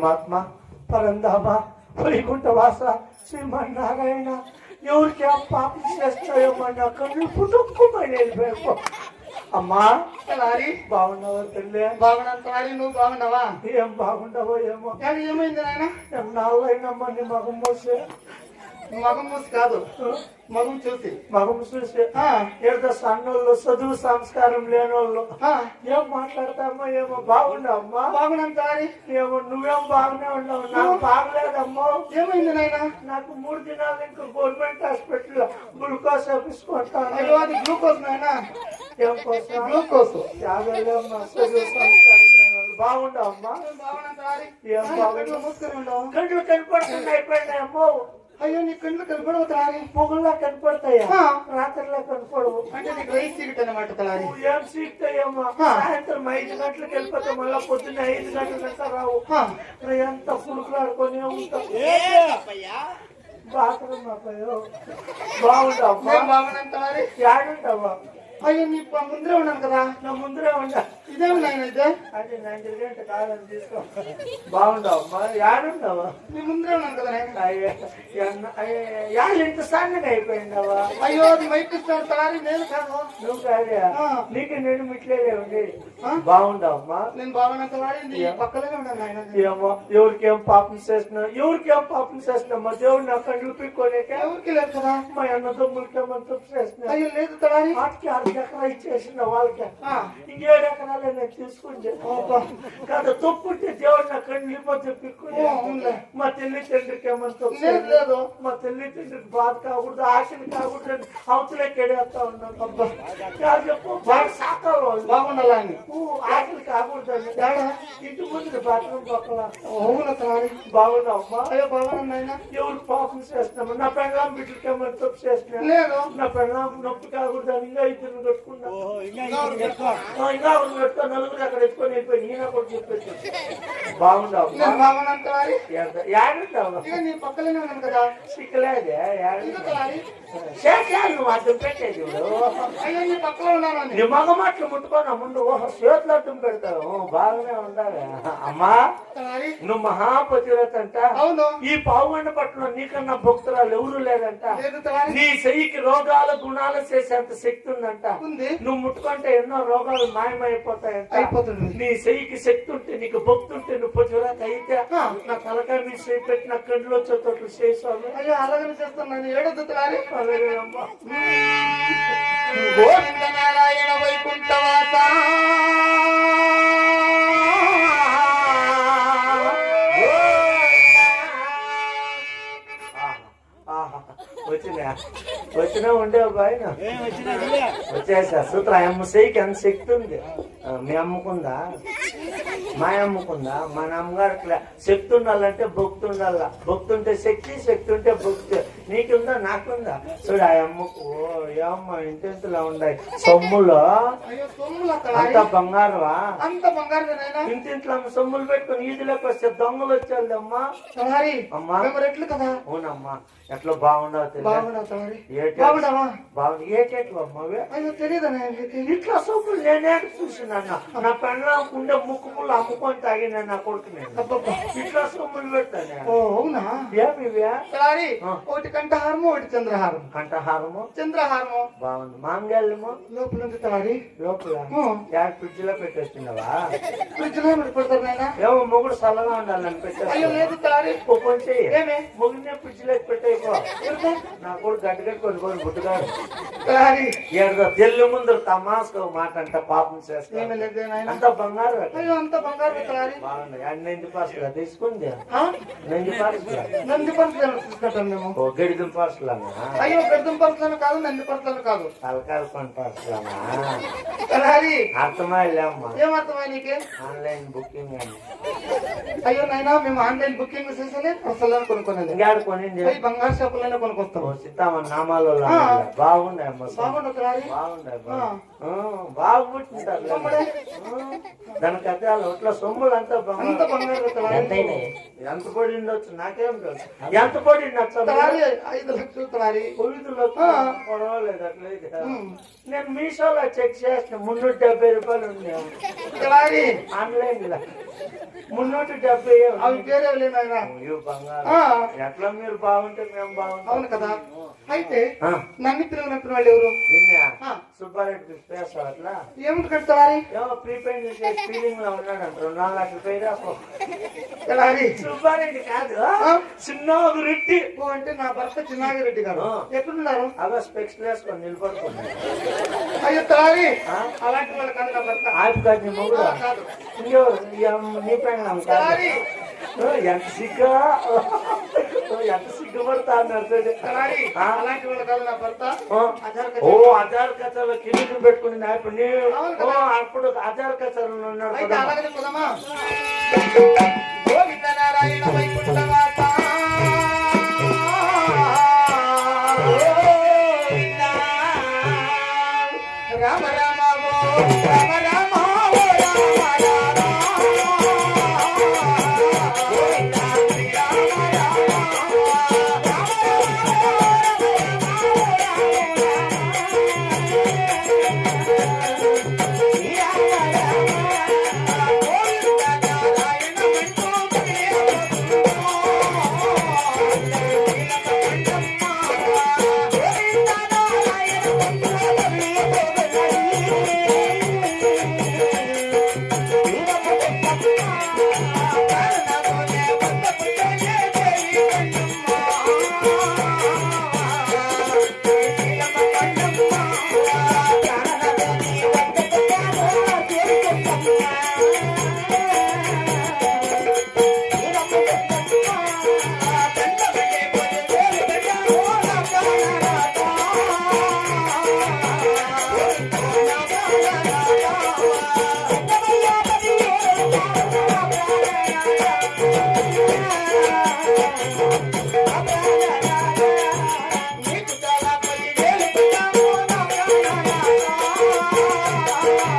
పరమాత్మ పరంధామ వైకుంఠవాస శ్రీమన్నారాయణ ఎవరికి ఆ పాపం చేస్తాయో మన కళ్ళు పుట్టుకుమని వెళ్ళిపోయావు అమ్మా తలారి బాగున్నావా తల్లి బాగున్నాను తలారి నువ్వు బాగున్నావా ఏం బాగుండవో ఏమో కానీ ఏమైంది నాయన నాళ్ళైనమ్మా నీ మగం మోసే మగం మూసి కాదు. మగం చూసి మగం చూసే ఆ, ఏదో సన్నోళ్ళు చదువు సంస్కారం లేనోళ్ళు. ఆ, ఏం మాట్లాడతామో ఏమో బాగుండవమ్మా బాగున్నాను తలారి ఏమో నువ్వేం బాగానే ఉన్నావు. నాకు బాగలేదమ్మో. ఏమైంది నాయన? నాకు మూడు దినాలు ఇంకా గవర్నమెంట్ హాస్పిటల్ గ్లూకోజ్ వేపించుకుంటాను. అది గ్లూకోజ్ నాయన? ఏం కోసం? గ్లూకోజ్. యాభైలో మా చదువు సంస్కారం. బాగుండవమ్మా బాగున్నాను తలారి ఏం బాగుంది? కళ్ళు కనపడుతున్నాయి అయిపోయినాయమ్మో. అయ్యో నీ కళ్ళు కనపడవు తలారి పొగుల్లా కనపడతాయా. రాత్రిలో కనపడవు. అంటే నీకు రైస్ సీట్ అనమాట తలారి? ఏం సీక్తాయేమో ఆ. సాయంత్రం ఐదు గంటలకు వెళ్ళిపోతే మళ్ళా పొద్దున్న ఐదు గంటలకు రావు. ఆ, మరి ఎంత పులుకులాడుకొని ఉంటావు? బాత్రూమ్ అబ్బాయో తలారి? యాడుంటావా? అయ్యో నీ ముందరే ఉన్నాను కదా. నా ముందరే ఉండా. ఇదేమి నాయన ఇదే? అది నైన్టీ గంట కాదని తీసుకో. బాగుండవమ్మా యాడుంటావా నీ ముందరే ఉన్నాను కదా యాళ్ళు ఇంత సన్నగా అయిపోయిందావా అయ్యో మైక్ ఇస్తాను తలారి నేను కాదు. నువ్వు కాదా. నీకు నేను మిట్లేదే ఉండేది? బాగుండవమ్మా. నేను బాగున్నంత వాడి నీ పక్కలోనే ఉన్నాను నాయన. ఏమో ఎవరికేం పాపం చేసినా ఎవరికేం పాపం చేసినామా దేవుడు నా కళ్ళు పిక్కోలేక ఎవరికి లేదు కదా. మా అన్న తమ్ములకేమో తప్పు చేసిన అయ్యో లేదు తలారి ఆరు ఎకరా ఇచ్చేసిన వాళ్ళకి ఇంకేడు ఎకరాలు నేను తీసుకుంటే కాదు తప్పుంటే దేవుడు నా కళ్ళు ఓ, అవునులే. మా తల్లి తండ్రికి తప్పు లేదు మా తల్లి తండ్రికి బాధ కాకూడదు ఆశలు కాకూడదు అవతలే కెడేస్తా ఉన్నాను అబ్బా చెప్పు. బాగా సాకాలి వాళ్ళు. బాగుండాలా అని. ఊ, ఆశలు కాకూడదు? ఇంటి ముందు బాత్రూమ్ పక్కన. అవునా బాగున్నావమ్మా. అయ్యో బాగున్నాను నాయన. ఎవరు పాపం చేస్తున్నాము నా పెళ్ళాం బిడ్డలకి ఏమైనా తప్పు చేస్తున్నా లేదు. నా పెళ్ళాం నొప్పి కాకూడదు అని ఇంకా ఇద్దరు ఇంకా నలుగురు అక్కడ ఎత్తుకొని వెళ్ళిపోయి చెప్పేసి బాగుండవు నీ పక్కలోనే ఉన్నాను కదా. సిక్కలేదే నువ్వు పెట్టేది అయ్యో నీ పక్కలో ఉన్నాను అని. నీ మగ మాటలు ముట్టుకొని ముందు ఓహో చేతులు అడ్డం పెడతావు. బాగానే ఉండాలి. అమ్మా నువ్వు మహాపతివ్రత అంట. ఈ పావుగండ పట్ల నీకన్నా భక్తురాలు ఎవరు లేదంట నీ చెయ్యికి రోగాల గుణాలు చేసేంత శక్తి ఉందంట. ఉంది. నువ్వు ముట్టుకుంటే ఎన్నో రోగాలు మాయమైపోతాయంట. అయిపోతుంది. నీ చెయ్యికి శక్తి ఉంటే నీకు భక్తి ఉంటే నువ్వు పతివ్రత అయితే. నా తలకాయ మీద చేయి పెట్టిన కండ్లో చోట్లు చేసాను అయ్యో అలాగనే చేస్తున్నాను ఏడొద్దు తలారి అలాగే అమ్మా. గోవింద నారాయణ వైకుంఠవాస. వచ్చినా? వచ్చినా ఉండేవు బాయన వచ్చేసా. సూత్ర అమ్మ సైకి ఎంత శక్తి ఉంది? మీ అమ్మకుందా? మా అమ్మకుందా? మా నాన్నగారు శక్తి ఉండాలంటే భక్తి ఉండాల? భక్తి ఉంటే శక్తి శక్తి ఉంటే భక్తి. నీకుందా? నాకుందా? చూడు ఆ అమ్మకు. ఏమ్మ ఇంటింతలా ఉన్నాయి? సొమ్ములో? అంత తలారి బంగారువా అంత బంగారు ఇంటింట్లో సొమ్ములు పెట్టుకుని ఈదులోకి వస్తే దొంగలు తలారి అమ్మా. మేము రెట్లు కదా. అవునమ్మా. ఎట్లా బాగున్నావు ఇట్లా సొమ్ములు నేనే చూసినా నా పెళ్ళ ఉండే ముక్కు ముళ్ళు అమ్ముకొని తాగిన నా కొడుకు నేను. అబ్బబ్బా. ఇట్లా సొమ్ములు పెడతానే ఓ అవునా? ఏమి ఇవే? తలారి ఆ. ఒకటి కంఠహారము ఒకటి చంద్రహారం కంఠహారము? చంద్రహారము. బాగుంది. మాంగళ్యము లోపల ఉంది తలారి లోపల. యాడ్ ఫ్రిడ్జ్లో పెట్టేస్తున్నావా? ఫ్రిడ్జ్లో పెట్టి పెడతారు ఏమో మొగుడు చల్లగా ఉండాలని అయ్యో పెట్టేస్తా లేదు తలారి మొగుడినే ఫ్రిడ్జ్లో పెట్టేయకో పెడతా? నా కూడా గడ్డ కట్టుకొని కొని గుడ్డుగాడు తలారి ఏదో తెల్లి ముందు తమాస్కో మాట అంట పాపం చేస్తా. ఏమీ లేదు నాయన. అంత బంగారు అంత బంగారు బాగుంది. అన్ని పర్సుగా తీసుకుంది? నంది పార్సలా నంది పరసలను తీసుకుంటాం మేము. ఓ గడిదం పార్సలానా అయ్యో గడ్డం పరసలను కాదు నంది పంట అర్థమైలేమ్మా ఏమర్థమై నీకే? ఆన్లైన్ బుకింగ్ అని. అయ్యో నాయనా మేము ఆన్లైన్ బుకింగ్ కొనుక్కునేది. ఇంగాడు కొనింది? పోయి బంగారు షాపులైనా కొనుక్కొస్తాం సీతామ నామాలో. బాగున్నాయి అమ్మ. బాగుండు తలహారి బాగున్నాయి ఆ. బాగా పుట్టింటారు సొమ్ముడే. దానికి అదే ఒట్ల సొమ్ములు అంతా ఎంత పడి ఉండొచ్చు? నాకేం తెలుసు. ఎంత పడి ఐదు లక్షలు తలహారి కొవితులు ఆ. పర్వాలేదు అట్లయితే. నేను మీషోలో చెక్ చేసిన మున్నూట డెబ్బై రూపాయలు తలహారి ఆన్లైన్లో. మున్నూట డెబ్బై అవి పేరే. ఎట్లా మీరు బాగుంటే మేము బాగుంటాం. అవును కదా. అయితే నన్ను పిల్లలు వాళ్ళు ఎవరు. సుబ్బారెడ్డి చేస్తావు అట్లా? ఏమిటి కడతారి ఏమో ప్రీపెయిడ్ ఫీలింగ్లో ఉన్నాడంట రెండు నాలుగు లక్షల పై. రాకు తలహారి సుబ్బారెడ్డి కాదు. ఆ? చిన్న ఒక రెడ్డి. ఓ అంటే నా భర్త చిన్నాగిరెడ్డి గారు. ఎక్కడున్నారు? అలా స్పెక్స్ వేసుకొని నిలబడుకున్నాడు అయ్యో ఆ? అలాంటి వాళ్ళ కాదు నా భర్త ఆపు కాదు నీ మొగుడు? కాదు. ఈ అమ్మ నీ పైన కాదు ఓ, ఎంత సిగ్గా? ఓ, ఎంత సిగ్గుపడతా అన్నారు చూడు. ఆ? అలాంటి వాళ్ళ కాదు నా భర్త ఓ, ఆధార్ కథలు కిందికి పెట్టుకుని ఇప్పుడు నీ అవును ఓ. అప్పుడు ఆధార్ కథలు ఉన్నాడు అయితే కదా. అలాగనే పోదామా? గోవింద నారాయణ వైకుంఠవాస ఓ నా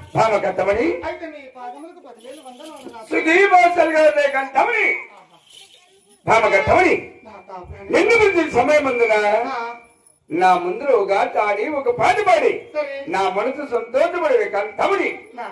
ప్రాణేశ్వర భామకంతమణి అయితే మీ పాదములకు పదివేలు వందనాలు నా సుఖీభాసల్ గారి కంటమణి భామకంతమణి నా ప్రాణేశ్వర నిన్ను గురించి సమయమందున ఆ, నా ముందు ఒక ఆడి ఒక పాట పాడి. నా మనసు సంతోషపడే కంటమణి నా